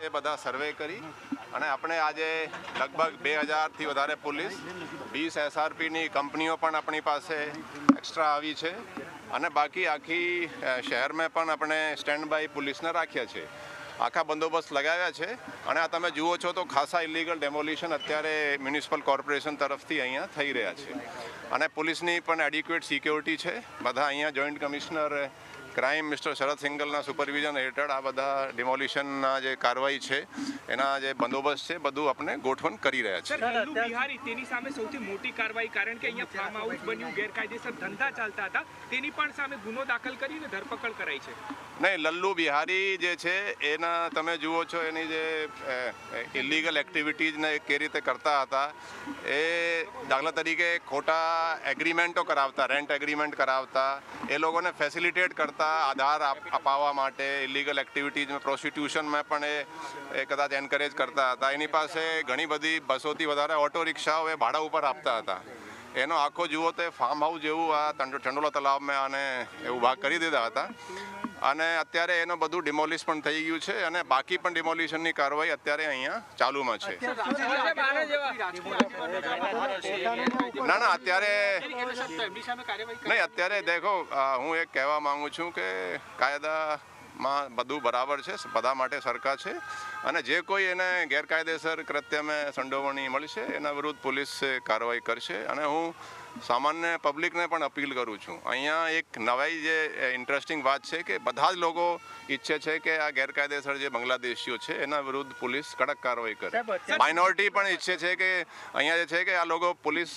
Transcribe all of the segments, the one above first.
એ બધા સર્વે કરી અને આપણે આજે લગભગ બે હજારથી વધારે પોલીસ, વીસ એસઆરપીની કંપનીઓ પણ આપણી પાસે એક્સ્ટ્રા આવી છે અને બાકી આખી શહેરમાં પણ આપણે સ્ટેન્ડ બાય પોલીસને રાખ્યા છે. આખા બંદોબસ્ત લગાવ્યા છે અને આ તમે જુઓ છો તો ખાસા ઇલીગલ ડેમોલિશન અત્યારે મ્યુનિસિપલ કોર્પોરેશન તરફથી અહીંયા થઈ રહ્યા છે. અને પોલીસની પણ એડિક્યુએટ સિક્યોરિટી છે. બધા અહીંયા joint commissioner crime mister Sharad સિંગલના supervision હેઠળ આ બધા ડિમોલિશનના જે કાર્યવાહી છે એના જે બંદોબસ્ત છે બધું આપણે ગોઠવણ કરી રહ્યા છે બિહારી તેની સામે સૌથી મોટી કાર્યવાહી કારણ કે અહીંયા ફાર્મ હાઉસ બન્યું ગેરકાયદેસર ધંધા ચાલતા હતા તેની પણ સામે ગુનો દાખલ કરીને ધરપકડ કરાઈ છે. નહીં લલ્લુ બિહારી જે છે એના તમે જુઓ છો એની જે ઇલીગલ એક્ટિવિટીઝને કે રીતે કરતા હતા એ દાખલા તરીકે ખોટા એગ્રીમેન્ટો કરાવતા રેન્ટ એગ્રીમેન્ટ કરાવતા એ લોકોને ફેસિલિટેટ કરતા આધાર આપ- અપાવવા માટે ઇલીગલ એક્ટિવિટીઝમાં પ્રોસ્ટિટ્યુશનમાં પણ એ કદાચ એન્કરેજ કરતા હતા એની પાસે ઘણી બધી બસોથી વધારે ઓટો રિક્ષાઓ એ ભાડા ઉપર આપતા હતા એનો આખો જુઓ તે ફાર્મ હાઉસ જેવું આ ટંડોલા તલાવમાં આને એવું ભાગ કરી દીધા હતા અને અત્યારે એનું બધું ડિમોલિશ પણ થઈ ગયું છે અને બાકી પણ ડિમોલિશનની કાર્યવાહી અત્યારે અહીંયા ચાલુમાં છે ના ના, અત્યારે નહીં, અત્યારે દેખો હું એક કહેવા માંગુ છું કે કાયદામાં બધું બરાબર છે, બધા માટે સરખા છે અને જે કોઈ એને ગેરકાયદેસર કૃત્યમાં સંડોવણી મળશે, એના વિરુદ્ધ પોલીસ કાર્યવાહી કરશે અને હું સામાન્ય પબ્લિકને પણ અપીલ કરું છું. અહીંયા એક નવાઈ જે ઇન્ટરેસ્ટિંગ વાત છે કે બધા જ લોકો ઈચ્છે છે કે આ ગેરકાયદેસર જે બાંગ્લાદેશીઓ છે એના વિરુદ્ધ પોલીસ કડક કાર્યવાહી કરે. માઇનોરિટી પણ ઈચ્છે છે કે અહીંયા જે છે કે આ લોકો પોલીસ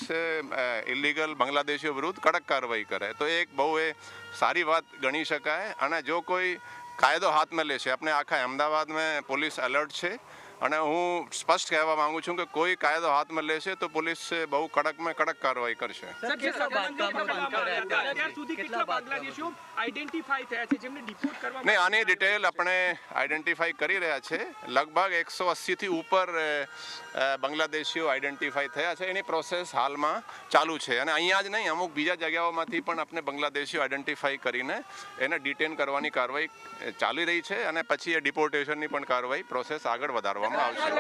ઇલીગલ બાંગ્લાદેશીઓ વિરુદ્ધ કડક કાર્યવાહી કરે. તો એક બહુ એ સારી વાત ગણી શકાય. અને જો કોઈ કાયદો હાથમાં લેશે આપણે આખા અમદાવાદમાં પોલીસ એલર્ટ છે. અને હું સ્પષ્ટ કહેવા માંગુ છું કે કોઈ કાયદો હાથમાં લેશે તો પોલીસ બહુ કડકમાં કડક કાર્યવાહી કરશે. નહીં આની ડિટેલ આપણે આઈડેન્ટિફાઈ કરી રહ્યા છે. લગભગ એકસો અસીથી ઉપર બાંગ્લાદેશીઓ આઈડેન્ટિફાઈ થયા છે. એની પ્રોસેસ હાલમાં ચાલુ છે. અને અહીંયા જ નહીં અમુક બીજા જગ્યાઓમાંથી પણ આપણે બાંગ્લાદેશીઓ આઈડેન્ટિફાઈ કરીને એને ડિટેન કરવાની કાર્યવાહી ચાલી રહી છે. અને પછી એ ડિપોર્ટેશનની પણ કાર્યવાહી પ્રોસેસ આગળ વધારવામાં આવશે.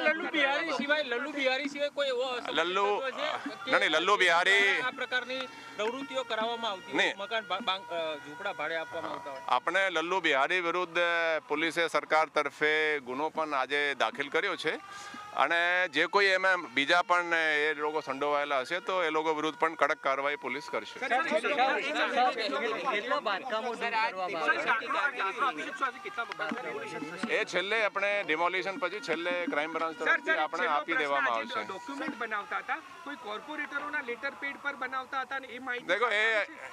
લલ્લુ બિહારી સિવાય લલ્લુ બિહારી સિવાય કોઈ એવો લલ્લુ, તત્વ છે અ, કે નહીં, લલ્લુ બિહારી- આ પ્રકારની પ્રવૃત્તિઓ કરાવવામાં આવતી નહીં. મકાન ઝૂંપડા ભાડે આપવામાં આવતા આપણે લલ્લુ બિહારી વિરુદ્ધ પોલીસે સરકાર તરફે ગુનો પણ આજે દાખલ કર્યો છે. અને જે કોઈ એમાં બીજા પણ એ લોકો સંડોવાયેલા હશે તો એ લોકો વિરુદ્ધ પણ કડક કાર્યવાહી પોલીસ કરશે એ છેલ્લે આપણે ડિમોલિશન પછી છેલ્લે ક્રાઇમ બ્રાન્ચ તરફથી આપણે આપી દેવામાં આવશે ડોક્યુમેન્ટ બનાવતા હતા કોઈ કોર્પોરેટરોના લેટર પેડ પર બનાવતા હતા ને એ માહિતી દેખો એ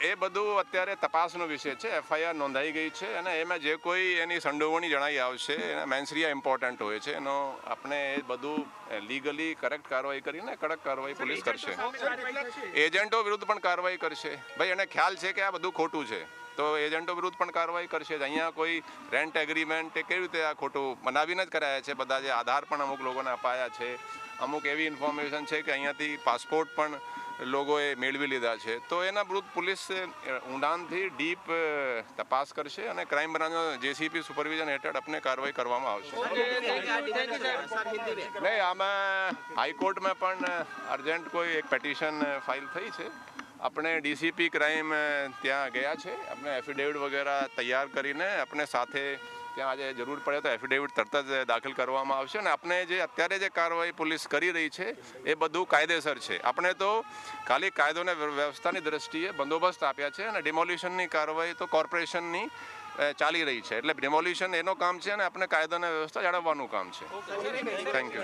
એ બધું અત્યારે તપાસનો વિષય છે એફઆઈઆર નોંધાઈ ગઈ છે અને એમાં જે કોઈ એની સંડોવણી જણાઈ આવશે એના મેન્સરિયા ઇમ્પોર્ટન્ટ હોય છે એનો આપણે એ બધું લીગલી કરેક્ટ કાર્યવાહી કરીને કડક કાર્યવાહી પોલીસ કરશે. એજન્ટો વિરુદ્ધ પણ કાર્યવાહી કરશે. ભાઈ એને ખ્યાલ છે કે આ બધું ખોટું છે? તો એજન્ટો વિરુદ્ધ પણ કાર્યવાહી કરશે અહીંયા કોઈ રેન્ટ એગ્રીમેન્ટ એ કેવી રીતે આ ખોટું બનાવીને જ કરાયા છે બધા જે આધાર પણ અમુક લોકોને અપાયા છે. અમુક એવી ઇન્ફોર્મેશન છે કે અહીંયાથી પાસપોર્ટ પણ લોકોએ મેળવી લીધા છે. તો એના વિરુદ્ધ પોલીસ ઊંડાણથી ડીપ તપાસ કરશે અને ક્રાઇમ બ્રાન્ચ જેસીપી સુપરવિઝન હેઠળ આપણે કાર્યવાહી કરવામાં આવશે. નહીં આમાં હાઈકોર્ટમાં પણ અર્જન્ટ કોઈ એક પેટિશન ફાઇલ થઈ છે. આપણે ડીસીપી ક્રાઇમ ત્યાં ગયા છે. આપણે એફિડેવિટ વગેરે તૈયાર કરીને આપણે સાથે ત્યાં આજે જરૂર પડે તો એફિડેવિટ તરત જ દાખલ કરવામાં આવશે અને આપણે જે અત્યારે જે કાર્યવાહી પોલીસ કરી રહી છે એ બધું કાયદેસર છે. આપણે તો ખાલી કાયદોને વ્ય- વ્યવસ્થાની દ્રષ્ટિએ બંદોબસ્ત આપ્યા છે અને ડિમોલ્યુશનની કાર્યવાહી તો કોર્પોરેશનની ચાલી રહી છે. એટલે ડિમોલ્યુશન એનો કામ છે અને આપણે કાયદો અને વ્યવસ્થા જાળવવાનું કામ છે. Thank you